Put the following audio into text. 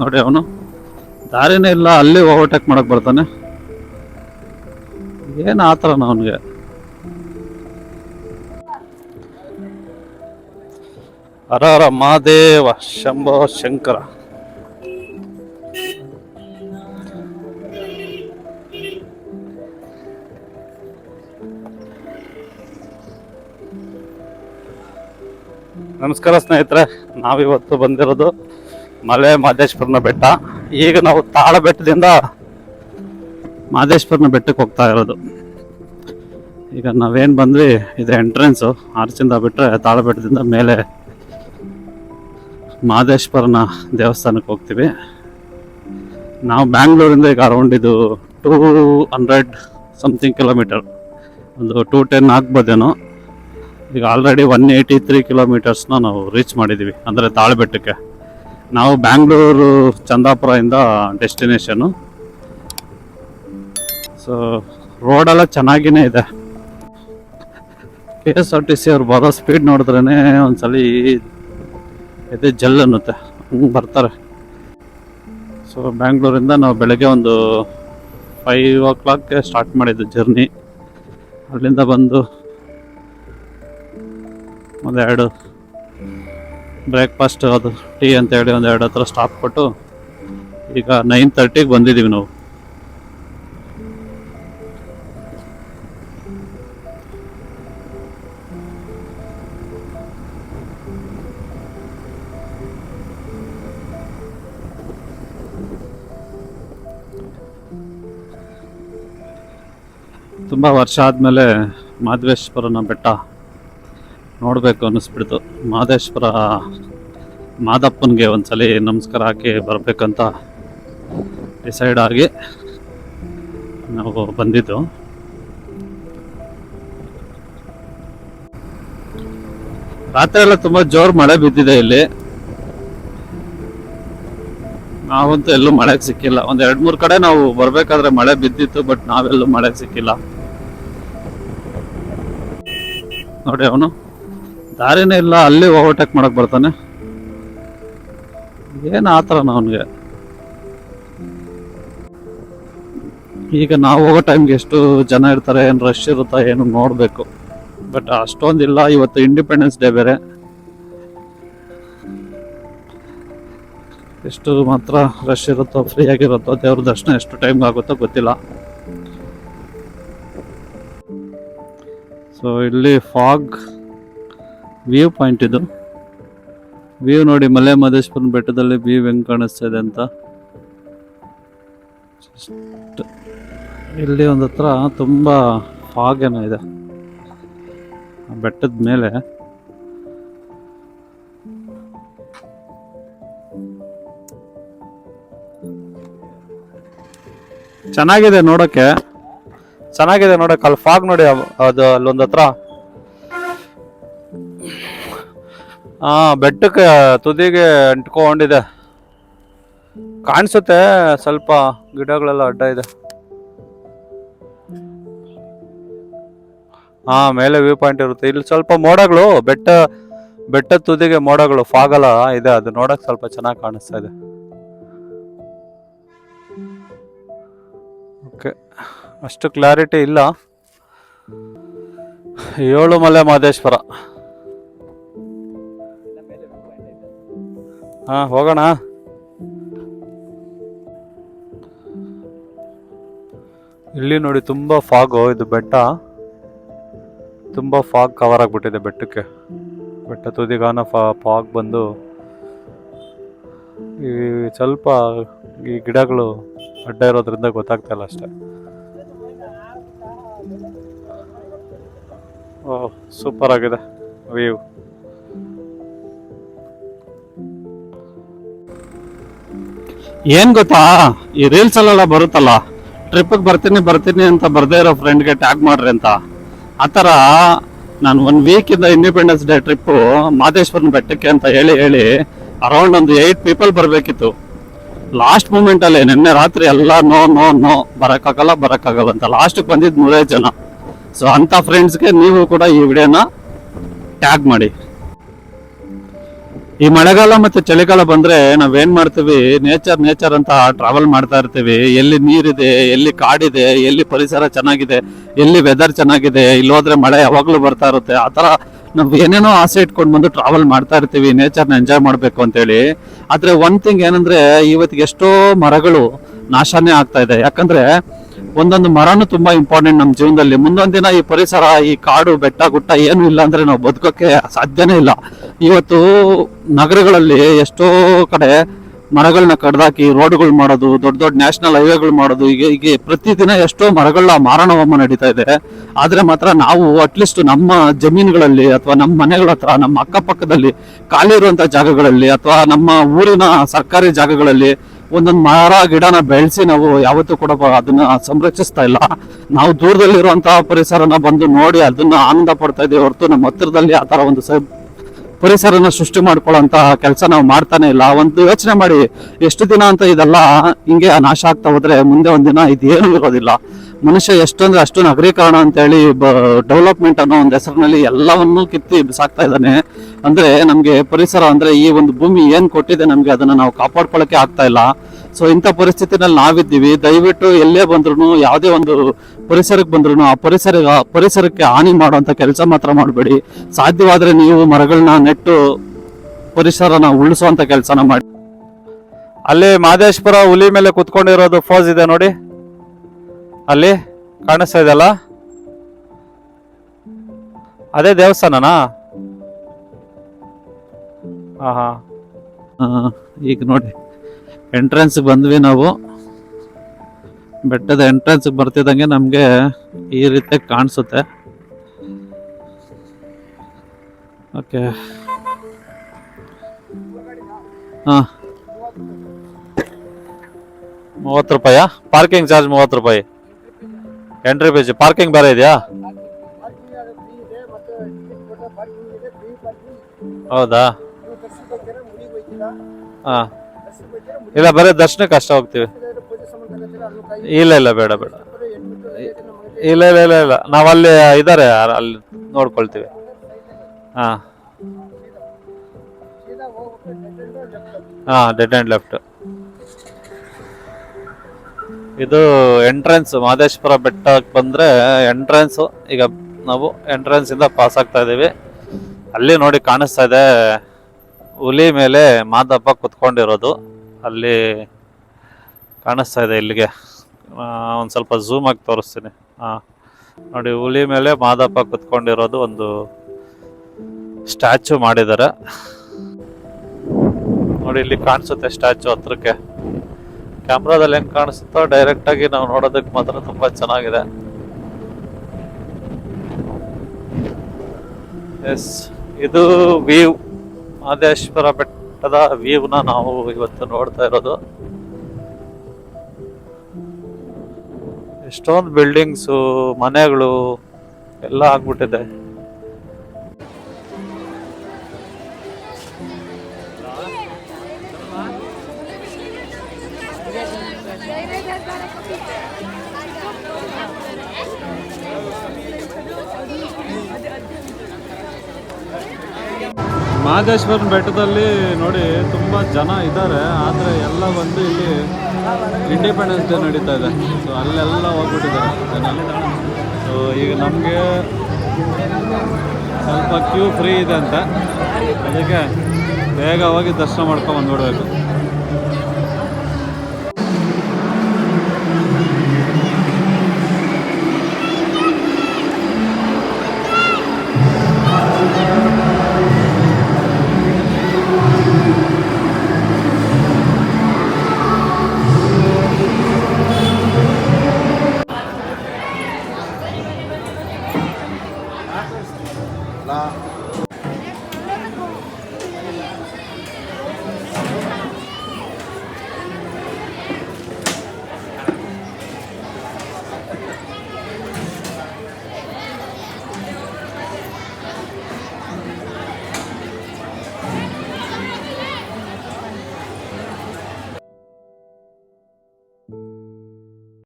ನೋಡಿ ಅವನು. ದಾರಿನೇ ಇಲ್ಲ, ಅಲ್ಲಿ ಓವರ್ಟೇಕ್ ಮಾಡಕ್ ಬರ್ತಾನೆ. ಏನು ಆ ಥರನ ಅವನಿಗೆ? ಹರ ಮಹಾದೇವ, ಶಂಭೋ ಶಂಕರ. ನಮಸ್ಕಾರ ಸ್ನೇಹಿತರೆ, ನಾವಿವತ್ತು ಬಂದಿರೋದು ಮಲೆ ಮಹದೇಶ್ವರನ ಬೆಟ್ಟ. ಈಗ ನಾವು ತಾಳ ಬೆಟ್ಟದಿಂದ ಮಾದೇಶ್ವರನ ಬೆಟ್ಟಕ್ಕೆ ಹೋಗ್ತಾ ಇರೋದು. ಈಗ ನಾವೇನು ಬಂದ್ವಿ ಇದು ಎಂಟ್ರೆನ್ಸು ಆರ್ಚಿಂದ ಬಿಟ್ಟರೆ ತಾಳ ಬೆಟ್ಟದಿಂದ ಮೇಲೆ ಮಾದೇಶ್ವರನ ದೇವಸ್ಥಾನಕ್ಕೆ ಹೋಗ್ತೀವಿ. ನಾವು ಬ್ಯಾಂಗ್ಳೂರಿಂದ ಈಗ ಅರೌಂಡ್ ಇದು ಟೂ ಹಂಡ್ರೆಡ್ ಸಮಥಿಂಗ್ ಕಿಲೋಮೀಟರ್ ಒಂದು ಟೂ ಟೆನ್ ಆಗ್ಬೋದೇನೋ. ಈಗ ಆಲ್ರೆಡಿ ಒನ್ ಏಯ್ಟಿ ತ್ರೀ ಕಿಲೋಮೀಟರ್ಸ್ನ ನಾವು ರೀಚ್ ಮಾಡಿದ್ದೀವಿ ಅಂದರೆ ತಾಳ್ಬೆಟ್ಟಕ್ಕೆ ನಾವು ಬ್ಯಾಂಗ್ಳೂರು ಚಂದಾಪುರದಿಂದ ಡೆಸ್ಟಿನೇಷನು. ಸೊ ರೋಡೆಲ್ಲ ಚೆನ್ನಾಗಿನೇ ಇದೆ. K S R T C ಅವ್ರು ಬರೋ ಸ್ಪೀಡ್ ನೋಡಿದ್ರೇ ಒಂದ್ಸಲಿ ಇದು ಜಲ್ ಅನ್ನುತ್ತೆ. ಹಂಗೆ ಬರ್ತಾರೆ. ಸೊ ಬ್ಯಾಂಗ್ಳೂರಿಂದ ನಾವು ಬೆಳಗ್ಗೆ ಒಂದು ಫೈವ್ ಓ ಕ್ಲಾಕ್ಗೆ ಸ್ಟಾರ್ಟ್ ಮಾಡಿದ್ದು ಜರ್ನಿ ಅಲ್ಲಿಂದ ಬಂದು ಒಂದೆರಡು ಬ್ರೇಕ್ಫಾಸ್ಟ್ ಅದು, ಟೀ ಅಂತ ಹೇಳಿ ಎರಡು ಹತ್ರ ಸ್ಟಾಪ್ ಕೊಟ್ಟು ಈಗ ನೈನ್ ತರ್ಟಿಗೆ ಬಂದಿದ್ದೀವಿ ನಾವು. ತುಂಬ ವರ್ಷ ಆದಮೇಲೆ ಮಾಧವೇಶ್ವರನ ಬೆಟ್ಟ. ನೋಡಬೇಕು ಅನ್ನಿಸ್ಬಿಡ್ತು. ಮಾದೇಶ್ವರ, ಮಾದಪ್ಪನಿಗೆ ಒಂದ್ಸಲಿ ನಮಸ್ಕಾರ ಹಾಕಿ ಬರಬೇಕಂತ ಡಿಸೈಡ್ ಆಗಿ ನಾವು ಬಂದಿದ್ದು. ರಾತ್ರಿ ಎಲ್ಲ ತುಂಬ ಜೋರು ಮಳೆ ಬಿದ್ದಿದೆ ಇಲ್ಲಿ. ನಾವಂತೂ ಎಲ್ಲೂ ಮಳೆಗೆ ಸಿಕ್ಕಿಲ್ಲ. ಒಂದು ಎರಡು ಮೂರು ಕಡೆ ನಾವು ಬರಬೇಕಾದ್ರೆ ಮಳೆ ಬಿದ್ದಿತ್ತು, ಬಟ್ ನಾವೆಲ್ಲೂ ಮಳೆಗೆ ಸಿಕ್ಕಿಲ್ಲ. ನೋಡಿ ಅವನು. ದಾರಿನೇ ಇಲ್ಲ, ಅಲ್ಲಿ ಓವರ್ಟೇಕ್ ಮಾಡಕ್ ಬರ್ತಾನೆ. ಏನು ಆ ಥರನ ಅವನಿಗೆ? ಈಗ ನಾವು ಹೋಗೋ ಟೈಮ್ಗೆ ಎಷ್ಟು ಜನ ಇರ್ತಾರೆ, ಏನು ರಶ್ ಇರುತ್ತಾ ಏನು ನೋಡಬೇಕು. ಬಟ್ ಅಷ್ಟೊಂದಿಲ್ಲ ಇವತ್ತು ಇಂಡಿಪೆಂಡೆನ್ಸ್ ಡೇ ಬೇರೆ. ಎಷ್ಟು ಮಾತ್ರ ರಶ್ ಇರುತ್ತೋ ಫ್ರೀ ಆಗಿರುತ್ತೋ, ದೇವ್ರ ದರ್ಶನ ಎಷ್ಟು ಟೈಮ್ ಆಗುತ್ತೋ ಗೊತ್ತಿಲ್ಲ. ಸೊ ಇಲ್ಲಿ ಫಾಗ್ ವ್ಯೂ ಪಾಯಿಂಟ್ ಇದು. ವ್ಯೂ ನೋಡಿ ಮಲೆ ಮಹದೇಶ್ವರನ ಬೆಟ್ಟದಲ್ಲಿ ವ್ಯೂ ಹೆಂಗ್ ಕಾಣಿಸ್ತಾ ಇದೆ ಅಂತ. ಇಲ್ಲಿ ಒಂದು ಹತ್ರ ತುಂಬ ಫಾಗ್ ಏನೋ ಇದೆ ಬೆಟ್ಟದ ಮೇಲೆ ಚೆನ್ನಾಗಿದೆ ನೋಡೋಕ್ಕೆ ಚೆನ್ನಾಗಿದೆ ನೋಡಕ್ಕೆ ಅಲ್ಲಿ ಫಾಗ್ ನೋಡಿ ಅದು ಅಲ್ಲೊಂದ್ ಹತ್ರ. ಹಾ, ಬೆಟ್ಟಕ್ಕೆ, ತುದಿಗೆ ಅಂಟ್ಕೊಂಡಿದೆ. ಕಾಣಿಸುತ್ತೆ, ಸ್ವಲ್ಪ ಗಿಡಗಳೆಲ್ಲ ಅಡ್ಡ ಇದೆ. ಹಾ, ಮೇಲೆ ವ್ಯೂ ಪಾಯಿಂಟ್ ಇರುತ್ತೆ. ಇಲ್ಲಿ ಸ್ವಲ್ಪ ಮೋಡಗಳು, ಬೆಟ್ಟ ಬೆಟ್ಟದ ತುದಿಗೆ ಮೋಡಗಳು, ಫಾಗಲ ಇದೆ. ಅದು ನೋಡಕ್ ಸ್ವಲ್ಪ ಚೆನ್ನಾಗಿ ಕಾಣಿಸ್ತಾ ಇದೆ. ಓಕೆ, ಅಷ್ಟು ಕ್ಲಾರಿಟಿ ಇಲ್ಲ. ಏಳು ಮಲೆ ಮಹದೇಶ್ವರ. ಹಾ, ಹೋಗೋಣ. ಇಲ್ಲಿ ನೋಡಿ ತುಂಬಾ ಫಾಗು ಇದು ಬೆಟ್ಟ. ತುಂಬಾ ಫಾಗ್ ಕವರ್ ಆಗ್ಬಿಟ್ಟಿದೆ ಬೆಟ್ಟಕ್ಕೆ. ಬೆಟ್ಟ ತುದಿಗಾನ ಫಾಗ್ ಬಂದು ಈ ಸ್ವಲ್ಪ ಈ ಗಿಡಗಳು ಅಡ್ಡ ಇರೋದ್ರಿಂದ ಗೊತ್ತಾಗ್ತಾ ಇಲ್ಲ ಅಷ್ಟೇ. ಸೂಪರ್ ಆಗಿದೆ ವ್ಯೂ ಏನ್ ಗೊತ್ತಾ? ಈ ರೀಲ್ಸ್ ಅಲ್ಲೆಲ್ಲ ಬರುತ್ತಲ್ಲ? ಟ್ರಿಪ್ಗೆ ಬರ್ತೀನಿ ಬರ್ತೀನಿ ಅಂತ ಬರ್ದೇ ಇರೋ ಫ್ರೆಂಡ್ಗೆ ಟ್ಯಾಗ್ ಮಾಡ್ರಿ ಅಂತ. ಆ ಥರ ನಾನು ಒನ್ ವೀಕಿಂದ ಇಂಡಿಪೆಂಡೆನ್ಸ್ ಡೇ ಟ್ರಿಪ್ಪು ಮಾದೇಶ್ವರನ ಬೆಟ್ಟಕ್ಕೆ ಅಂತ ಹೇಳಿ ಹೇಳಿ ಅರೌಂಡ್ ಒಂದು ಏಯ್ಟ್ ಪೀಪಲ್ ಬರಬೇಕಿತ್ತು. ಲಾಸ್ಟ್ ಮೂಮೆಂಟ್ ಅಲ್ಲಿ ನಿನ್ನೆ ರಾತ್ರಿ ಎಲ್ಲ ನೋ ನೋ ನೋ ಬರೋಕ್ಕಾಗಲ್ಲ ಬರೋಕ್ಕಾಗಲ್ಲ ಅಂತ. ಲಾಸ್ಟ್ಗೆ ಬಂದಿದ್ದು ಮೂರೇ ಜನ. ಸೊ ಅಂಥ ಫ್ರೆಂಡ್ಸ್ಗೆ ನೀವು ಕೂಡ ಈ ವಿಡಿಯೋನ ಟ್ಯಾಗ್ ಮಾಡಿ. ಈ ಮಳೆಗಾಲ ಮತ್ತೆ ಚಳಿಗಾಲ ಬಂದ್ರೆ ನಾವೇನ್ ಮಾಡ್ತೀವಿ? ನೇಚರ್ ನೇಚರ್ ಅಂತ ಟ್ರಾವೆಲ್ ಮಾಡ್ತಾ ಇರ್ತೀವಿ. ಎಲ್ಲಿ ನೀರಿದೆ, ಎಲ್ಲಿ ಕಾಡಿದೆ, ಎಲ್ಲಿ ಪರಿಸರ ಚೆನ್ನಾಗಿದೆ, ಎಲ್ಲಿ ವೆದರ್ ಚೆನ್ನಾಗಿದೆ, ಇಲ್ಲಿ ಹೋದ್ರೆ ಮಳೆ ಯಾವಾಗ್ಲೂ ಬರ್ತಾ ಇರುತ್ತೆ. ಆ ತರ ನಾವ್ ಏನೇನೋ ಆಸೆ ಇಟ್ಕೊಂಡು ಬಂದು ಟ್ರಾವೆಲ್ ಮಾಡ್ತಾ ಇರ್ತೀವಿ. ನೇಚರ್ನ ಎಂಜಾಯ್ ಮಾಡ್ಬೇಕು ಅಂತೇಳಿ. ಆದ್ರೆ ಒನ್ ಥಿಂಗ್ ಏನಂದ್ರೆ, ಇವತ್ತಿಗೆ ಎಷ್ಟೋ ಮರಗಳು ನಾಶನೇ ಆಗ್ತಾ ಇದೆ. ಯಾಕಂದ್ರೆ ಒಂದೊಂದು ಮರನು ತುಂಬಾ ಇಂಪಾರ್ಟೆಂಟ್ ನಮ್ಮ ಜೀವನದಲ್ಲಿ. ಮುಂದೊಂದು ದಿನ ಈ ಪರಿಸರ, ಈ ಕಾಡು, ಬೆಟ್ಟ, ಗುಟ್ಟ ಏನು ಇಲ್ಲ ಅಂದ್ರೆ ನಾವು ಬದುಕೋಕೆ ಸಾಧ್ಯನೇ ಇಲ್ಲ. ಇವತ್ತು ನಗರಗಳಲ್ಲಿ ಎಷ್ಟೋ ಕಡೆ ಮರಗಳನ್ನ ಕಡ್ದಾಕಿ ರೋಡ್ಗಳು ಮಾಡೋದು, ದೊಡ್ಡ ದೊಡ್ಡ ನ್ಯಾಷನಲ್ ಹೈವೇಗಳು ಮಾಡೋದು ಈಗ ಈಗ ಪ್ರತಿದಿನ ಎಷ್ಟೋ ಮರಗಳ ಮಾರಣ ಹೋಮ ನಡೀತಾ ಇದೆ. ಆದ್ರೆ ಮಾತ್ರ ನಾವು ಅಟ್ಲೀಸ್ಟ್ ನಮ್ಮ ಜಮೀನುಗಳಲ್ಲಿ ಅಥವಾ ನಮ್ಮ ಮನೆಗಳ ಹತ್ರ, ನಮ್ಮ ಅಕ್ಕಪಕ್ಕದಲ್ಲಿ ಖಾಲಿ ಇರುವಂತ ಜಾಗಗಳಲ್ಲಿ ಅಥವಾ ನಮ್ಮ ಊರಿನ ಸರ್ಕಾರಿ ಜಾಗಗಳಲ್ಲಿ ಒಂದೊಂದು ಮರ ಗಿಡನ ಬೆಳೆಸಿ ನಾವು ಯಾವತ್ತೂ ಕೂಡ ಅದನ್ನ ಸಂರಕ್ಷಿಸ್ತಾ ಇಲ್ಲ. ನಾವು ದೂರದಲ್ಲಿರುವಂತಹ ಪರಿಸರನ ಬಂದು ನೋಡಿ ಅದನ್ನ ಆನಂದ ಪಡ್ತಾ ಇದ್ದೀವಿ ಹೊರತು ನಮ್ಮ ಹತ್ತಿರದಲ್ಲಿ ಆ ತರ ಒಂದು ಪರಿಸರನ ಸೃಷ್ಟಿ ಮಾಡ್ಕೊಳ್ಳೋಂತ ಕೆಲಸ ನಾವು ಮಾಡ್ತಾನೆ ಇಲ್ಲ. ಒಂದು ಯೋಚನೆ ಮಾಡಿ, ಎಷ್ಟು ದಿನ ಅಂತ ಇದೆಲ್ಲ ಹಿಂಗೆ ನಾಶ ಆಗ್ತಾ ಹೋದ್ರೆ ಮುಂದೆ ಒಂದಿನ ಇದೇನು ಇರೋದಿಲ್ಲ. ಮನುಷ್ಯ ಎಷ್ಟೊಂದ್ರೆ ಅಷ್ಟು ನಗರೀಕರಣ ಅಂತೇಳಿ ಡೆವಲಪ್ಮೆಂಟ್ ಅನ್ನೋ ಒಂದು ಹೆಸರಿನಲ್ಲಿ ಎಲ್ಲವನ್ನೂ ಕಿತ್ತಿ ಬಿಸಾಕ್ತಾ ಇದ್ದಾನೆ. ಅಂದ್ರೆ ನಮ್ಗೆ ಪರಿಸರ ಅಂದ್ರೆ ಈ ಒಂದು ಭೂಮಿ ಏನ್ ಕೊಟ್ಟಿದೆ ನಮ್ಗೆ ಅದನ್ನ ನಾವು ಕಾಪಾಡ್ಕೊಳಕ್ಕೆ ಆಗ್ತಾ ಇಲ್ಲ. ಸೊ ಇಂಥ ಪರಿಸ್ಥಿತಿನಲ್ಲಿ ನಾವಿದ್ದೀವಿ. ದಯವಿಟ್ಟು ಎಲ್ಲೇ ಬಂದ್ರು ಯಾವುದೇ ಒಂದು ಪರಿಸರಕ್ಕೆ ಬಂದ್ರು ಆ ಪರಿಸರ ಪರಿಸರಕ್ಕೆ ಹಾನಿ ಮಾಡುವಂಥ ಕೆಲಸ ಮಾತ್ರ ಮಾಡಬೇಡಿ. ಸಾಧ್ಯವಾದರೆ ನೀವು ಮರಗಳನ್ನ ನೆಟ್ಟು ಪರಿಸರನ ಉಳಿಸುವಂಥ ಕೆಲಸನ ಮಾಡಿ. ಅಲ್ಲಿ ಮಾದೇಶ್ವರ ಹುಲಿ ಮೇಲೆ ಕುತ್ಕೊಂಡಿರೋದು ಫೋಸ್ ಇದೆ ನೋಡಿ. ಅಲ್ಲಿ ಕಾಣಿಸ್ತಾ ಇದೆಯಲ್ಲ? ಅದೇ ದೇವಸ್ಥಾನನಾ? ಹಾ ಹಾ ಈಗ ನೋಡಿ. ಎಂಟ್ರೆನ್ಸ್ ಬಂದ್ವಿ ನಾವು. ಬೆಟ್ಟದ ಎಂಟ್ರೆನ್ಸ್ಗೆ ಬರ್ತಿದ್ದಂಗೆ ನಮಗೆ ಈ ರೀತಿ ಕಾಣಿಸುತ್ತೆ. ಓಕೆ ಹಾಂ. ಮೂವತ್ತು ರೂಪಾಯಾ? ಪಾರ್ಕಿಂಗ್ ಚಾರ್ಜ್ ಮೂವತ್ತು ರೂಪಾಯಿ. ಎಂಟ್ರಿ ಪೇಜ್ ಪಾರ್ಕಿಂಗ್ ಬೇರೆ ಇದೆಯಾ? ಹೌದಾ? ಹಾ. ಇಲ್ಲ, ಬರೀ ದರ್ಶನಕ್ಕೆ ಅಷ್ಟೇ ಹೋಗ್ತೀವಿ. ಇಲ್ಲ ಇಲ್ಲ, ಬೇಡ ಬೇಡ. ಇಲ್ಲ ಇಲ್ಲ ಇಲ್ಲ ಇಲ್ಲ. ನಾವಲ್ಲಿ ಇದ್ದಾರೆ ಅಲ್ಲಿ ನೋಡ್ಕೊಳ್ತೀವಿ. ಹಾಂ. ಹಾ ಡೆಡ್ ಆ್ಯಂಡ್ ಲೆಫ್ಟ್ ಇದು ಎಂಟ್ರೆನ್ಸ್ ಮಹದೇಶ್ವರ ಬೆಟ್ಟಕ್ಕೆ ಬಂದ್ರೆ ಎಂಟ್ರೆನ್ಸ್ ಈಗ ನಾವು ಎಂಟ್ರೆನ್ಸ್ ಇಂದ ಪಾಸ್ ಆಗ್ತಾ ಇದೀವಿ. ಅಲ್ಲಿ ನೋಡಿ ಕಾಣಿಸ್ತಾ ಇದೆ, ಹುಲಿ ಮೇಲೆ ಮಾದಪ್ಪ ಕುತ್ಕೊಂಡಿರೋದು. ಅಲ್ಲಿ ಕಾಣಿಸ್ತಾ ಇದೆ ಇಲ್ಲಿಗೆ. ಒಂದು ಸ್ವಲ್ಪ ಝೂಮ್ ಆಗಿ ತೋರಿಸ್ತೀನಿ. ಹಾಂ ನೋಡಿ, ಹುಲಿ ಮೇಲೆ ಮಾದಪ್ಪ ಕುತ್ಕೊಂಡಿರೋದು ಒಂದು ಸ್ಟ್ಯಾಚು ಮಾಡಿದ್ದಾರೆ. ನೋಡಿ, ಇಲ್ಲಿ ಕಾಣಿಸುತ್ತೆ ಸ್ಟ್ಯಾಚು ಹತ್ರಕ್ಕೆ. ಕ್ಯಾಮ್ರಾದಲ್ಲಿ ಹೆಂಗೆ ಕಾಣಿಸುತ್ತೋ ಡೈರೆಕ್ಟಾಗಿ ನಾವು ನೋಡೋದಕ್ಕೆ ಮಾತ್ರ ತುಂಬ ಚೆನ್ನಾಗಿದೆ. ಎಸ್ ಇದು ವ್ಯೂ ಮಹದೇಶ್ವರ ಬೆಟ್ಟದ ವ್ಯೂನ ನಾವು ಇವತ್ತು ನೋಡ್ತಾ ಇರೋದು. ಎಷ್ಟೊಂದು ಬಿಲ್ಡಿಂಗ್ಸು ಮನೆಗಳು ಎಲ್ಲ ಆಗ್ಬಿಟ್ಟಿದೆ. ಮಹದೇಶ್ವರನ ಬೆಟ್ಟದಲ್ಲಿ ನೋಡಿ ತುಂಬ ಜನ ಇದ್ದಾರೆ, ಆದರೆ ಎಲ್ಲ ಬಂದು ಇಲ್ಲಿ ಇಂಡಿಪೆಂಡೆನ್ಸ್ ಡೇ ನಡೀತಾ ಇದೆ. ಸೊ ಅಲ್ಲೆಲ್ಲ ಹೋಗ್ಬಿಟ್ಟಿದ್ದಾರೆ ಜನ. ಸೊ ಈಗ ನಮಗೆ ಸ್ವಲ್ಪ ಕ್ಯೂ ಫ್ರೀ ಇದೆ ಅಂತ. ಅದಕ್ಕೆ ಬೇಗ ಹೋಗಿ ದರ್ಶನ ಮಾಡ್ಕೊಂಡು ಬಂದ್ಬಿಡ್ಬೇಕು.